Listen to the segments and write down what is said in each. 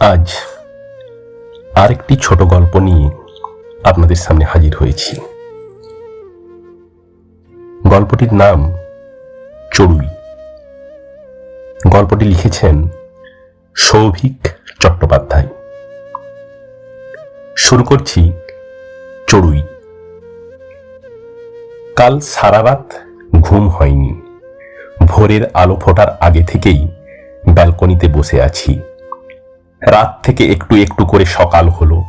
আজ আরেকটি ছোট গল্প নিয়ে আপনাদের সামনে হাজির হয়েছি। গল্পটির নাম চড়ুই। গল্পটি লিখেছেন সৌভিক চট্টোপাধ্যায়। শুরু করছি চড়ুই। কাল সারা রাত ঘুম হয়নি। ভোরের আলো ফোটার আগে থেকেই ব্যালকনিতে বসে আছি। রাত থেকে একটু একটু করে সকাল হলো।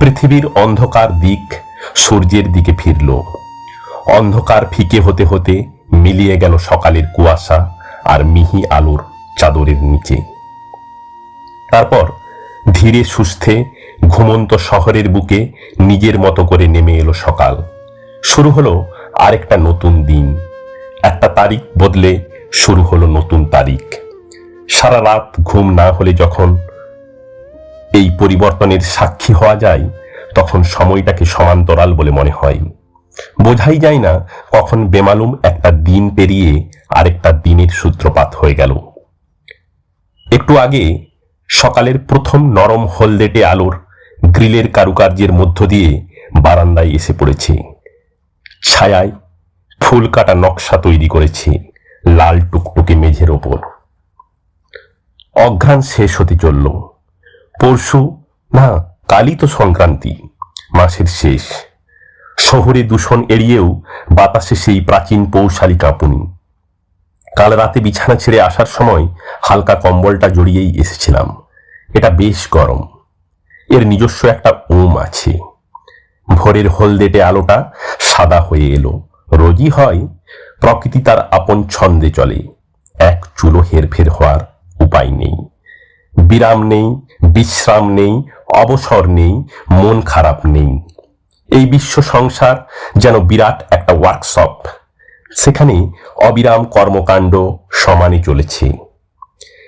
পৃথিবীর অন্ধকার দিক সূর্যের দিকে ফিরল। অন্ধকার ফিকে হতে হতে মিলিয়ে গেল সকালের কুয়াশা আর মিহি আলোর চাদরের নিচে। তারপর ধীরে সুস্থে ঘুমন্ত শহরের বুকে নিজের মতো করে নেমে এলো সকাল। শুরু হলো আরেকটা নতুন দিন। একটা তারিখ বদলে শুরু হলো নতুন তারিখ। সারা রাত ঘুম না হলে যখন এই পরিবর্তনের সাক্ষী হওয়া যায়, তখন সময়টাকে সমান্তরাল বলে মনে হয়। বোঝাই যায় না কখন বেমালুম একটা দিন পেরিয়ে আরেকটা দিনের সূত্রপাত হয়ে গেল। একটু আগে সকালের প্রথম নরম হলদেটে আলোর গ্রিলের কারুকার্যের মধ্য দিয়ে বারান্দায় এসে পড়েছে। ছায়ায় ফুল কাটা নকশা তৈরি করেছে, লাল টুকটুকে মেঝের ওপর। অঘ্রাণ শেষ হতে চলল। পরশু, না, কালই তো সংক্রান্তি, মাসের শেষ। শহরে দূষণ এড়িয়েও বাতাসে সেই প্রাচীন পৌশালী কাঁপুনি। কাল রাতে বিছানা ছেড়ে আসার সময় হালকা কম্বলটা জড়িয়েই এসেছিলাম। এটা বেশ গরম। এর নিজস্ব একটা ওম আছে। ভোরের হলদেটে আলোটা সাদা হয়ে এলো। রোজই হয়, প্রকৃতি তার আপন ছন্দে চলে। এক চুলো হেরফের হওয়ার উপায় নেই। বিরাম নেই বিশ্রাম নেই, অবসর নেই, মন খারাপ নেই। এই বিশ্ব সংসার যেন বিরাট একটা ওয়ার্কশপ সেখানে অবিরাম কর্মকাণ্ড সমানে চলেছে।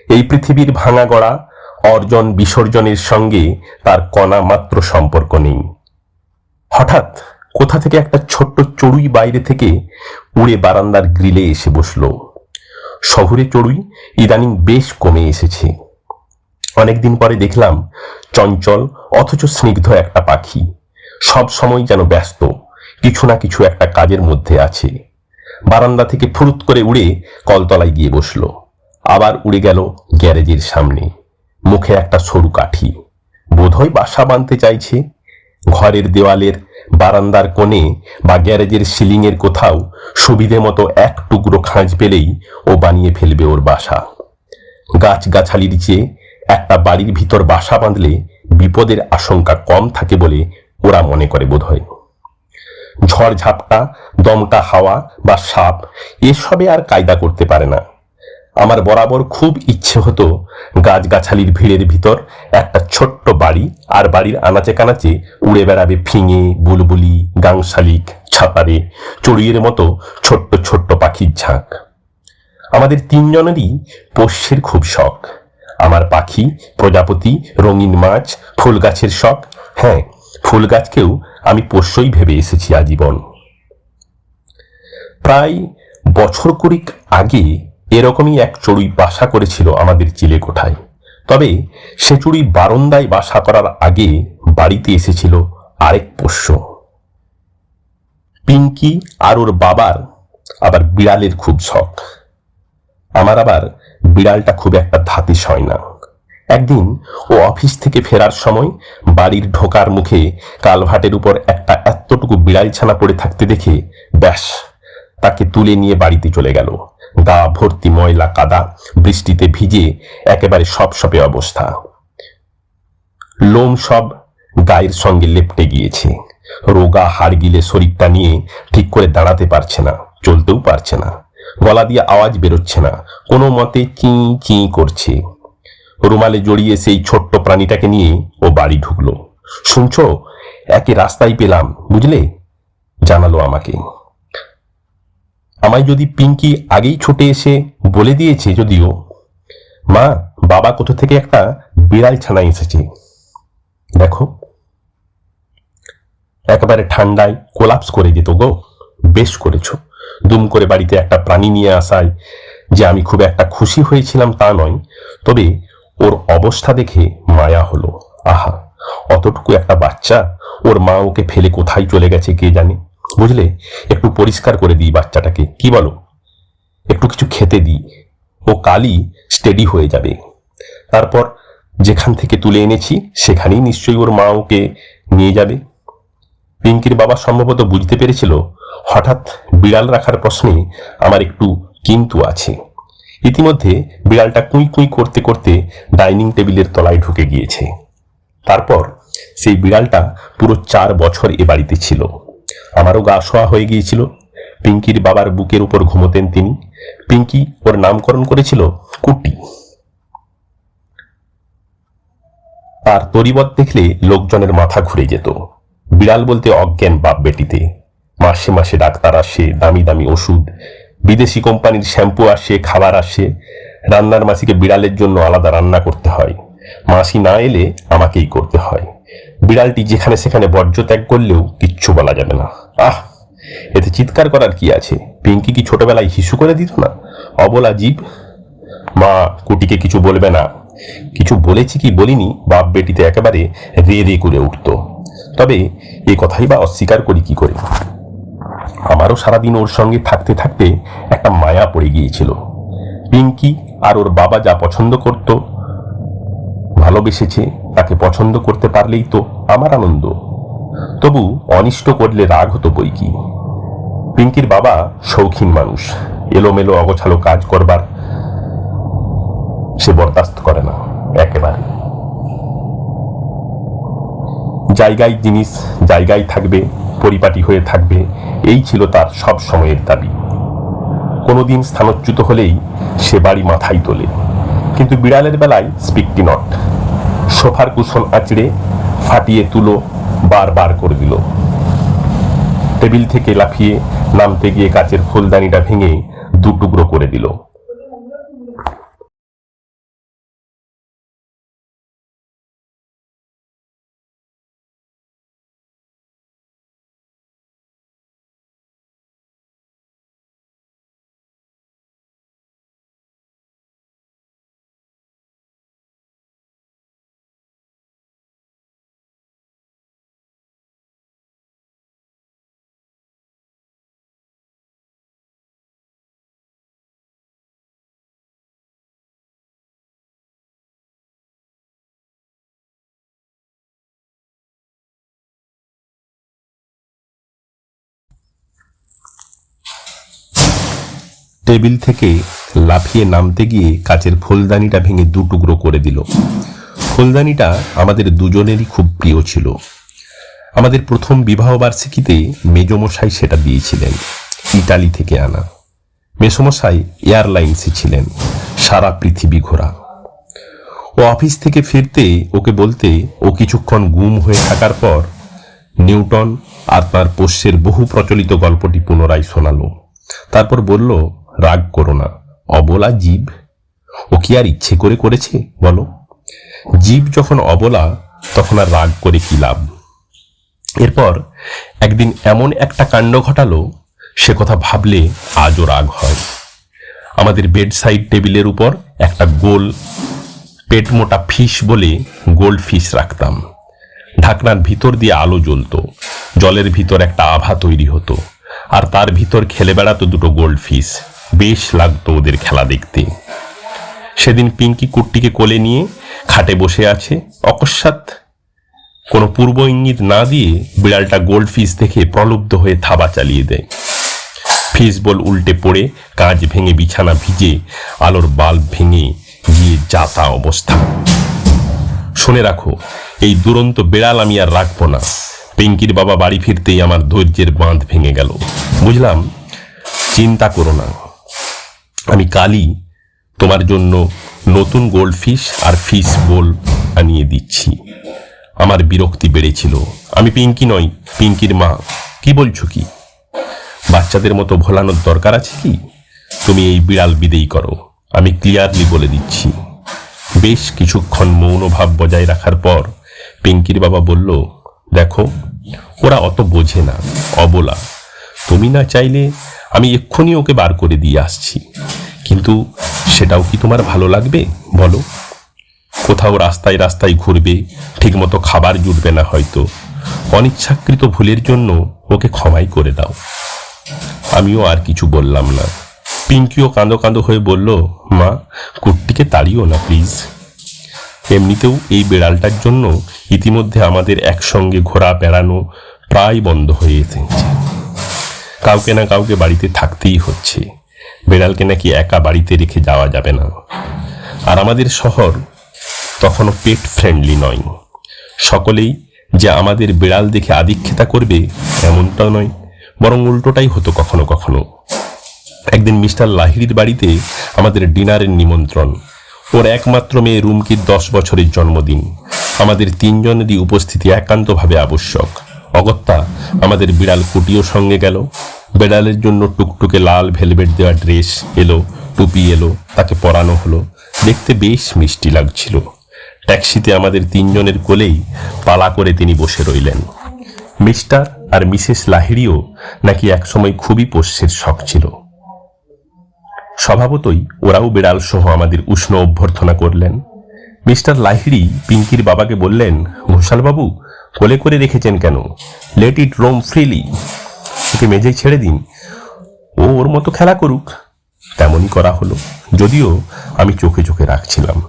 এই পৃথিবীর ভাঙা গড়া অর্জন বিসর্জনের সঙ্গে তার কণা মাত্র সম্পর্ক নেই। হঠাৎ কোথা থেকে একটা ছোট্ট চড়ুই বাইরে থেকে উড়ে বারান্দার গ্রিলে এসে বসল। শহরে চড়ুই ইদানিং বেশ কমে এসেছে। অনেকদিন পরে দেখলাম চঞ্চল অথচ স্নিগ্ধ একটা পাখি। সব সময় যেন ব্যস্ত, কিছু না কিছু একটা কাজের মধ্যে আছে। বারান্দা থেকে ফুরুত করে উড়ে কলতলায় গিয়ে বসল। আবার উড়ে গেল গ্যারেজের সামনে। মুখে একটা সরু কাঠি। বোধহয় বাসা বাঁধতে চাইছে। ঘরের দেওয়ালের বারান্দার কোণে বা গ্যারেজের সিলিংয়ের কোথাও সুবিধে মতো এক টুকরো খাঁজ পেলেই ও বানিয়ে ফেলবে ওর বাসা। গাছ গাছালির চেয়ে একটা বাড়ির ভিতর বাসা বাঁধলে বিপদের আশঙ্কা কম থাকে বলে ওরা মনে করে বোধহয়। ঝড় ঝাপটা, দমকা হাওয়া বা সাপ, এসবে আর কায়দা করতে পারে না। আমার বরাবর খুব ইচ্ছে হতো গাছগাছালির ভিড়ের ভিতর একটা ছোট্ট বাড়ি আর বাড়ির আনাচে কানাচে উড়ে বেড়াবে ফিঙে, বুলবুলি, গাংশালিক, ছাপারে, চড়ুইয়ের মতো ছোট্ট ছোট্ট পাখির ঝাঁক। আমাদের তিনজনেরই পোষ্যের খুব শখ। আমার পাখি, প্রজাপতি, রঙিন মাছ, ফুল গাছের শখ। হ্যাঁ ফুল গাছকেও আমি পোষ্যই ভেবে এসেছি আজীবন। প্রায় বছর কুড়িক আগে এরকমই এক চড়ুই বাসা করেছিল আমাদের চিলে কোঠায়। তবে সে চুড়ি বারন্দায় বাসা করার আগে বাড়িতে এসেছিল আরেক পোষ্য। পিঙ্কি আর ওর বাবার আবার বিড়ালের খুব শখ। আমার আবার বিড়ালটা খুব একটা ধাতিস হয় না। একদিন ও অফিস থেকে ফেরার সময় বাড়ির ঢোকার মুখে কালভাটের উপর একটা এতটুকু বিড়াল ছানা পড়ে থাকতে দেখে ব্যাস, তাকে তুলে নিয়ে বাড়িতে চলে গেল। গা ভর্তি ময়লা কাদা বৃষ্টিতে ভিজে একেবারে সব সপে অবস্থা। লোম সব গায়ের সঙ্গে লেপটে গিয়েছে। রোগা হাড় গিলে শরীরটা নিয়ে ঠিক করে দাঁড়াতে পারছে না, চলতেও পারছে না। গলা দিয়ে আওয়াজ বেরোচ্ছে না। কোনো মতে চি চি, করছে। রুমালে জড়িয়ে সেই ছোট্ট প্রাণীটাকে নিয়ে ও বাড়ি ঢুকলো। শুনছো? একে রাস্তায় পেলাম, বুঝলে? জানালো আমাকে। আমায় যদি পিঙ্কি আগেই ছুটে এসে বলে দিয়েছে যদিও, মা, বাবা কোথা থেকে একটা বিড়াল ছানা এসেছে? দেখো। একেবারে ঠান্ডায় কোলাপস করে যেত গো, বেশ করেছ। দুম করে বাড়িতে একটা প্রাণী নিয়ে আসায় যে আমি খুব একটা খুশি হয়েছিলাম তা নয়, তবে ওর অবস্থা দেখে মায়া হলো। আহা, অতটুকু একটা বাচ্চা? ওর মা ওকে ফেলে কোথায় চলে গেছে কে জানে? বুঝলে, একটু পরিষ্কার করে দিই বাচ্চাটাকে। কি বলো? একটু কিছু খেতে দিই। ও কালই স্টেডি হয়ে যাবে। তারপর যেখান থেকে তুলে এনেছি, সেখানেই নিশ্চয়ই ওর মা ওকে নিয়ে যাবে। পিঙ্কির বাবা সম্ভবত বুঝতে পেরেছিল হঠাৎ বিড়াল রাখার প্রশ্নে আমার একটু কিন্তু আছে। ইতিমধ্যে বিড়ালটা কুঁই কুঁই করতে করতে ডাইনিং টেবিলের তলায় ঢুকে গিয়েছে। তারপর সেই বিড়ালটা পুরো চার বছর এ বাড়িতে ছিল। আমারও গা শোয়া হয়ে গিয়েছিল। পিঙ্কির বাবার বুকের উপর ঘুমোতেন তিনি। পিঙ্কি ওর নামকরণ করেছিল কুটি। তার তরিবত দেখলে লোকজনের মাথা ঘুরে যেত। বিড়াল বলতে অজ্ঞান বাপ বেটিতে। মাসে মাসে ডাক্তার আসে, দামি দামি ওষুধ। বিদেশি কোম্পানির শ্যাম্পু আসে, খাবার আসে। রান্নার মাসিকে বিড়ালের জন্য আলাদা রান্না করতে হয়। মাসি না এলে আমাকেই করতে হয়। বিড়ালটি যেখানে সেখানে বর্জ্য ত্যাগ করলেও কিচ্ছু বলা যাবে না। আহ! এতে চিৎকার করার কি আছে? পিঙ্কি কি ছোটবেলায় হিসু করে দিত না? অবলা জীব? মা, কুটিকে কিছু বলবে না। কিছু বলেছি কি বলিনি, বাপ বেটিতে একেবারে রে রে করে উঠত। তবে এ কথাই বা অস্বীকার করি কি করে? আমারও সারাদিন ওর সঙ্গে থাকতে থাকতে একটা মায়া পড়ে গিয়েছিল। পিঙ্কি আর ওর বাবা যা পছন্দ করত, ভালোবেসেছে তাকে পছন্দ করতে পারলেই তো আমার আনন্দ। তবু অনিষ্ট করলে রাগ হতো বই কি পিঙ্কির বাবা শৌখিন মানুষ, এলোমেলো অগোছালো কাজ করবার সে বরদাস্ত করে না, একেবারে। জায়গায় জিনিস জায়গায় থাকবে পরিপাটি হয়ে থাকবে, এই ছিল তার সব সময়ের দাবি। কোনোদিন স্থানচ্যুত হলেই সে বাড়ি মাথায় তোলে। কিন্তু বিড়ালের বেলায় স্পিকটি নট। সোফার কুশন আঁচড়ে ফাটিয়ে তুলো, বারবার করে দিল। টেবিল থেকে লাফিয়ে নামতে গিয়ে কাচের ফুলদানিটা ভেঙে দু টুকরো করে দিল। টেবিল থেকে লাফিয়ে নামতে গিয়ে কাচের ফুলদানিটা ভেঙে দু টুকরো করে দিল। ফুলদানিটা আমাদের দুজনেরই খুব প্রিয় ছিল। আমাদের প্রথম বিবাহ বার্ষিকীতে মেজমশাই সেটা দিয়েছিলেন, ইটালি থেকে আনা। মেসমশাই এয়ারলাইন্সে ছিলেন, সারা পৃথিবী ঘোরা। ও অফিস থেকে ফিরতে ওকে বলতে ও কিছুক্ষণ গুম হয়ে থাকার পর নিউটন আর তার পোষ্যের বহু প্রচলিত গল্পটি পুনরায় শোনালো। তারপর বলল রাগ করো না। অবলা জীব? ও কি আর ইচ্ছে করে করেছে? বলো। জীব যখন অবলা, তখন আর রাগ করে কি লাভ? এরপর একদিন এমন একটা কাণ্ড ঘটালো, সে কথা ভাবলে আজও রাগ হয়। আমাদের বেড সাইড টেবিলের উপর একটা গোল, পেট মোটা ফিশ বলে গোল্ড ফিশ রাখতাম। ঢাকনার ভিতর দিয়ে আলো জ্বলতো। জলের ভিতর একটা আভা তৈরি হতো। আর তার ভিতর খেলে বেড়াতো দুটো গোল্ড ফিশ বেশ লাগতো ওদের খেলা দেখতে। সেদিন পিঙ্কি কুট্টিকে কোলে নিয়ে খাটে বসে আছে। অকস্মাৎ কোনো পূর্ব ইঙ্গিত না দিয়ে বিড়ালটা গোল্ড ফিশ দেখে প্রলুব্ধ হয়ে থাবা চালিয়ে দেয়। ফিস বল উল্টে পড়ে কাঁচ ভেঙে বিছানা ভিজে আলোর বাল্ব ভেঙে গিয়ে যাতা অবস্থা। শুনে রাখো, এই দুরন্ত বিড়াল আমি আর রাখব না। পিঙ্কির বাবা বাড়ি ফিরতেই আমার ধৈর্যের বাঁধ ভেঙে গেল। বুঝলাম, চিন্তা করো না। আমি কালই তোমার জন্য নতুন গোল্ড ফিশ আর ফিশ বোল আনিয়ে দিচ্ছি। আমার বিরক্তি বেড়েছিল। আমি পিঙ্কি নই, পিঙ্কির মা। কি বলছো কি? বাচ্চাদের মতো ভোলানোর দরকার আছে কি? তুমি এই বিড়াল বিদেই করো। আমি ক্লিয়ারলি বলে দিচ্ছি। বেশ কিছুক্ষণ মৌনভাব বজায় রাখার পর পিঙ্কির বাবা বলল, দেখো, ওরা অত বোঝে না, অবলা। তুমি না চাইলে আমি এক্ষুনি ওকে বার করে দিয়ে আসছি। কিন্তু সেটাও কি তোমার ভালো লাগবে? বলো। কোথাও রাস্তায় রাস্তায় ঘুরবে, ঠিকমতো খাবার জুটবে না হয়তো। অনিচ্ছাকৃত ভুলের জন্য ওকে ক্ষমাই করে দাও। আমিও আর কিছু বললাম না। পিঙ্কিও কাঁদো কাঁদো হয়ে বলল, মা, কুট্টিকে তাড়িও না, প্লিজ। এমনিতেও এই বেড়ালটার জন্য ইতিমধ্যে আমাদের একসঙ্গে ঘোরা বেড়ানো প্রায় বন্ধ হয়ে এসেছে কাউকে না কাউকে বাড়িতে থাকতেই হচ্ছে। বেড়ালকে নাকি একা বাড়িতে রেখে যাওয়া যাবে না। আর আমাদের শহর তখনও পেট ফ্রেন্ডলি নয়। সকলেই যে আমাদের বিড়াল দেখে আদিক্ষেতা করবে এমনটা নয়, বরং উল্টোটাই হতো কখনো কখনো। একদিন মিস্টার লাহিড়ির বাড়িতে আমাদের ডিনারের নিমন্ত্রণ। ওর একমাত্র মেয়ে রুমকির দশ বছরের জন্মদিন। আমাদের তিনজনেরই উপস্থিতি একান্তভাবে আবশ্যক। অগত্যা আমাদের বিড়াল কুটিও সঙ্গে গেল। বিড়ালের জন্য টুকটুকে লাল ভেলভেট দেওয়া ড্রেস এলো, টুপি এলো, তাকে পরানো হলো। দেখতে বেশ মিষ্টি লাগছিল। ট্যাক্সিতে আমাদের তিনজনের কোলেই পালা করে তিনি বসে রইলেন। মিস্টার আর মিসেস লাহিড়িও নাকি একসময় খুবই পোষ্যের শখ ছিল। স্বভাবতই ওরাও বিড়াল সহ আমাদের উষ্ণ অভ্যর্থনা করলেন। মিস্টার লাহিড়ি পিঙ্কির বাবাকে বললেন, ঘোষালবাবু কোলে করে রেখেছেন কেন? Let it roam freely okay মেঝেই ছেড়ে দিন। ও ওর মতো খেলা করুক। তেমনই করা হলো। যদিও আমি চোখে চোখে রাখছিলাম।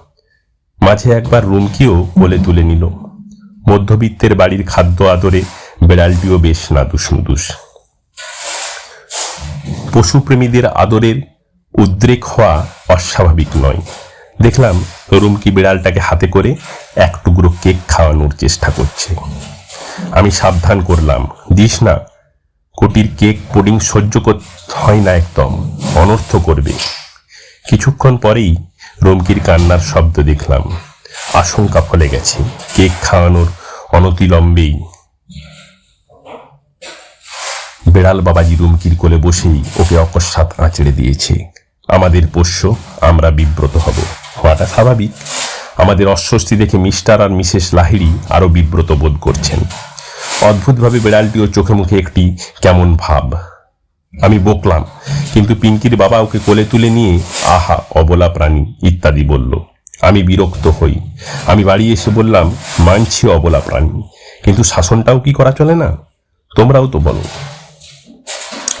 মাঝে একবার রুমকিও কোলে তুলে নিল। মধ্যবিত্তের বাড়ির খাদ্য আদরে বেড়ালটিও বেশ নাদুস নুদুস। পশুপ্রেমীদের আদরের উদ্রেক হওয়া অস্বাভাবিক নয়। দেখলাম রুমকি বিড়ালটাকে হাতে করে এক টুকরো কেক খাওয়ানোর চেষ্টা করছে। আমি সাবধান করলাম। দিস না, কোটির কেক পুডিং সহ্য হয় না একদম, অনর্থ করবে। কিছুক্ষণ পরেই রুমকির কান্নার শব্দ দেখলাম। আশঙ্কা ফলে গেছে, কেক খাওয়ানোর অনতিলম্বেই বেড়াল বাবাজি রুমকির কোলে বসেই ওকে অকস্মাৎ আঁচড়ে দিয়েছে। আমাদের পোষ্য, আমরা বিব্রত হব। হওয়াটা স্বাভাবিক। আমাদের অস্বস্তি দেখে মিস্টার আর মিসেস লাহিড়ি আরও বিব্রত বোধ করছেন। অদ্ভুতভাবে বেড়ালটিও চোখে মুখে একটি কেমন ভাব। আমি বকলাম, কিন্তু পিঙ্কির বাবা ওকে কোলে তুলে নিয়ে, আহা, অবলা প্রাণী, ইত্যাদি বলল। আমি বিরক্ত হই। আমি বাড়ি এসে বললাম, মানছি অবলা প্রাণী, কিন্তু শাসনটাও কি করা চলে না? তোমরাও তো বলো।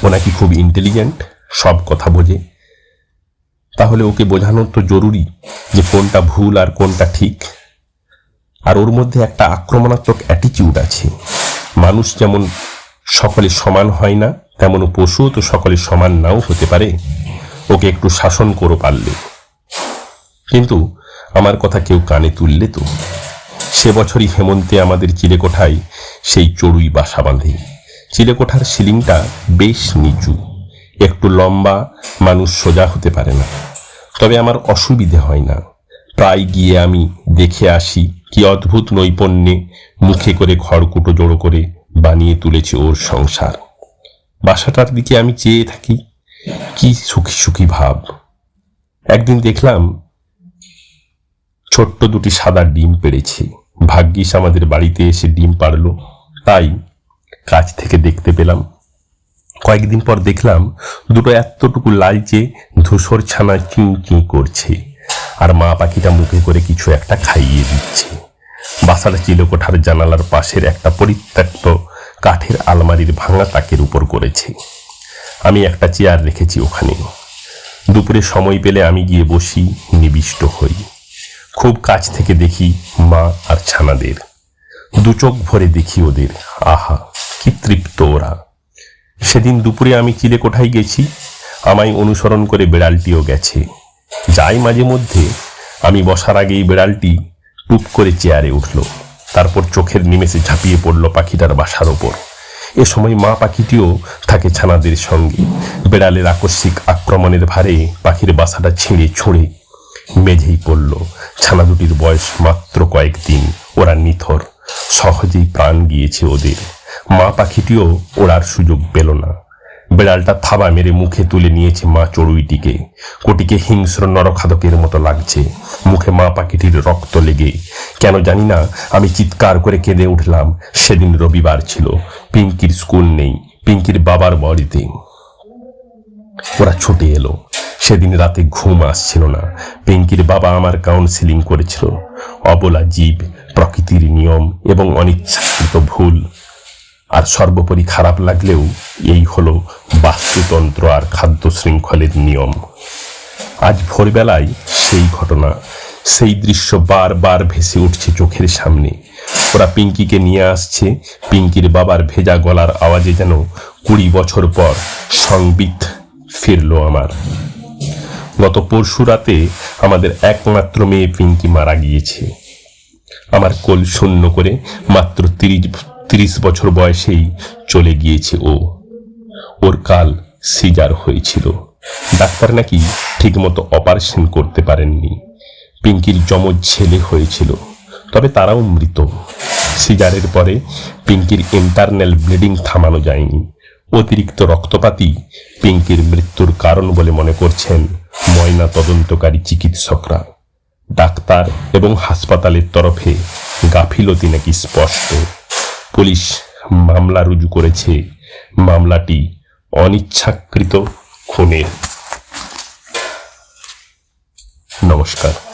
ও নাকি খুব ইন্টেলিজেন্ট সব কথা বোঝে। তাহলে ওকে বোঝানোর তো জরুরি যে কোনটা ভুল আর কোনটা ঠিক। আর ওর মধ্যে একটা আক্রমণাত্মক অ্যাটিটিউড আছে। মানুষ যেমন সকলে সমান হয় না তেমন পশুও তো সকলে সমান নাও হতে পারে। ওকে একটু শাসন করো পারলে। কিন্তু আমার কথা কেউ কানে তুললে তো। সে বছরই হেমন্তে আমাদের চিলেকোঠায় সেই চড়ুই বাসা বাঁধে। চিলেকোঠার সিলিংটা বেশ নিচু। একটু লম্বা, মানুষ সোজা হতে পারে না। তবে আমার অসুবিধে হয় না। প্রায় গিয়ে আমি দেখে আসি কি অদ্ভুত নৈপুণ্যে মুখে করে খড়কুটো জড়ো করে বানিয়ে তুলেছে ওর সংসার। বাসাটার দিকে আমি চেয়ে থাকি, কি সুখী সুখী ভাব। একদিন দেখলাম ছোট্ট দুটি সাদা ডিম পেড়েছে। ভাগ্যিস আমাদের বাড়িতে এসে ডিম পারল তাই কাছ থেকে দেখতে পেলাম। কয়েকদিন পর দেখলাম দুটো এতটুকু লালচে ধূসর ছানা চিঁ চিঁ করছে। আর মা পাখিটা মুখে করে কিছু একটা খাইয়ে দিচ্ছে। বাসাটা চিলকোঠার জানালার পাশের একটা পরিত্যক্ত কাঠের আলমারির ভাঙা তাকের উপর করেছে। আমি একটা চেয়ার রেখেছি ওখানে। দুপুরে সময় পেলে আমি গিয়ে বসি, নিবিষ্ট হই। খুব কাছ থেকে দেখি মা আর ছানাদের। দু চোখ ভরে দেখি ওদের। আহা, কি তৃপ্ত ওরা। সেদিন দুপুরে আমি চিলে কোঠায় গেছি, আমায় অনুসরণ করে বেড়ালটিও গেছে। যাই মাঝে মধ্যে, আমি বসার আগেই বেড়ালটি টুপ করে চেয়ারে উঠল। তারপর চোখের নিমেষে ঝাঁপিয়ে পড়ল পাখিটার বাসার ওপর। এ সময় মা পাখিটিও থাকে ছানাদের সঙ্গে। বেড়ালের আকস্মিক আক্রমণের ভারে পাখির বাসাটা ছিঁড়ে ছুঁড়ে মেঝেই পড়ল। ছানা দুটির বয়স মাত্র কয়েকদিন, ওরা নিথর। সহজেই প্রাণ গিয়েছে ওদের। মা পাখিটিও ওড়ার সুযোগ পেল না। বেড়ালটা থাবা মেরে মুখে তুলে নিয়েছে মা চড়ুইটিকে। কোটিকে হিংস্র নরখাদকের মতো লাগছে। মুখে মা পাখিটির রক্ত লেগে। কেন জানি না, আমি চিৎকার করে কেঁদে উঠলাম। সেদিন রবিবার ছিল। পিঙ্কির স্কুল নেই। পিঙ্কির বাবার বাড়িতে। ওরা ছুটে এলো। সেদিন রাতে ঘুম আসছিল না। পিঙ্কির বাবা আমার কাউন্সিলিং করেছিল। অবলা জীব, প্রকৃতির নিয়ম এবং অনিচ্ছাকৃত ভুল। আর সর্বোপরি খারাপ লাগলেও এই হলো বাস্তুতন্ত্র আর খাদ্য শৃঙ্খলের নিয়ম। আজ ভোরবেলায় সেই ঘটনা, সেই দৃশ্য বারবার ভেসে উঠছে চোখের সামনে। ওরা পিঙ্কিকে নিয়ে আসছে, পিঙ্কির বাবার ভেজা গলার আওয়াজে যেন কুড়ি বছর পর সংবিত ফিরল আমার। গত পরশু রাতে আমাদের একমাত্র মেয়ে পিঙ্কি মারা গিয়েছে। আমার কোল শূন্য করে মাত্র তিরিশ তিরিশ বছর বয়সেই চলে গিয়েছে ও। ওর কাল সিজার হয়েছিল। ডাক্তার নাকি ঠিকমতো অপারেশন করতে পারেননি। পিঙ্কির যমজ ছেলে হয়েছিল, তবে তারাও মৃত। সিজারের পরে পিঙ্কির ইন্টারনাল ব্লিডিং থামানো যায়নি। অতিরিক্ত রক্তপাতই পিঙ্কির মৃত্যুর কারণ বলে মনে করছেন ময়না তদন্তকারী চিকিৎসকরা। ডাক্তার এবং হাসপাতালের তরফে গাফিলতি নাকি স্পষ্ট। পুলিশ মামলা রুজু করেছে। মামলাটি অনিচ্ছাকৃত খুনের। নমস্কার।